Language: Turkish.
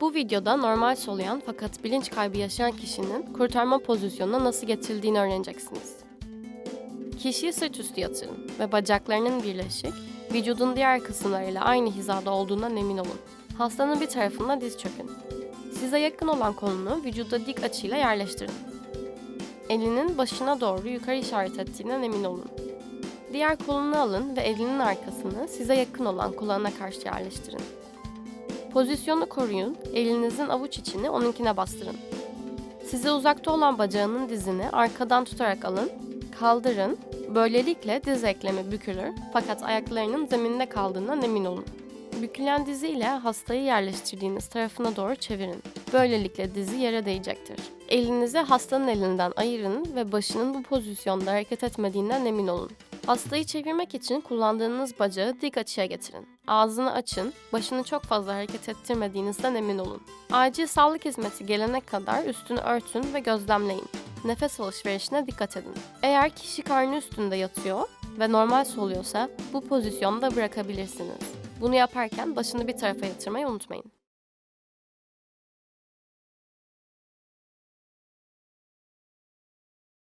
Bu videoda normal soluyan fakat bilinç kaybı yaşayan kişinin kurtarma pozisyonuna nasıl getirildiğini öğreneceksiniz. Kişiyi sırt üstü yatırın ve bacaklarının birleşik, vücudun diğer kısımlarıyla aynı hizada olduğundan emin olun. Hastanın bir tarafına diz çökün. Size yakın olan kolunu vücuda dik açıyla yerleştirin. Elinin başına doğru yukarı işaret ettiğinden emin olun. Diğer kolunu alın ve elinin arkasını size yakın olan kulağına karşı yerleştirin. Pozisyonu koruyun, elinizin avuç içini onunkine bastırın. Size uzakta olan bacağının dizini arkadan tutarak alın, kaldırın. Böylelikle diz eklemi bükülür fakat ayaklarının zeminde kaldığından emin olun. Bükülen dizi ile hastayı yerleştirdiğiniz tarafına doğru çevirin. Böylelikle dizi yere değecektir. Elinizi hastanın elinden ayırın ve başının bu pozisyonda hareket etmediğinden emin olun. Hastayı çevirmek için kullandığınız bacağı dik açıya getirin. Ağzını açın, başını çok fazla hareket ettirmediğinizden emin olun. Acil sağlık hizmeti gelene kadar üstünü örtün ve gözlemleyin. Nefes alışverişine dikkat edin. Eğer kişi karnı üstünde yatıyor ve normal soluyorsa bu pozisyonda bırakabilirsiniz. Bunu yaparken başını bir tarafa yatırmayı unutmayın.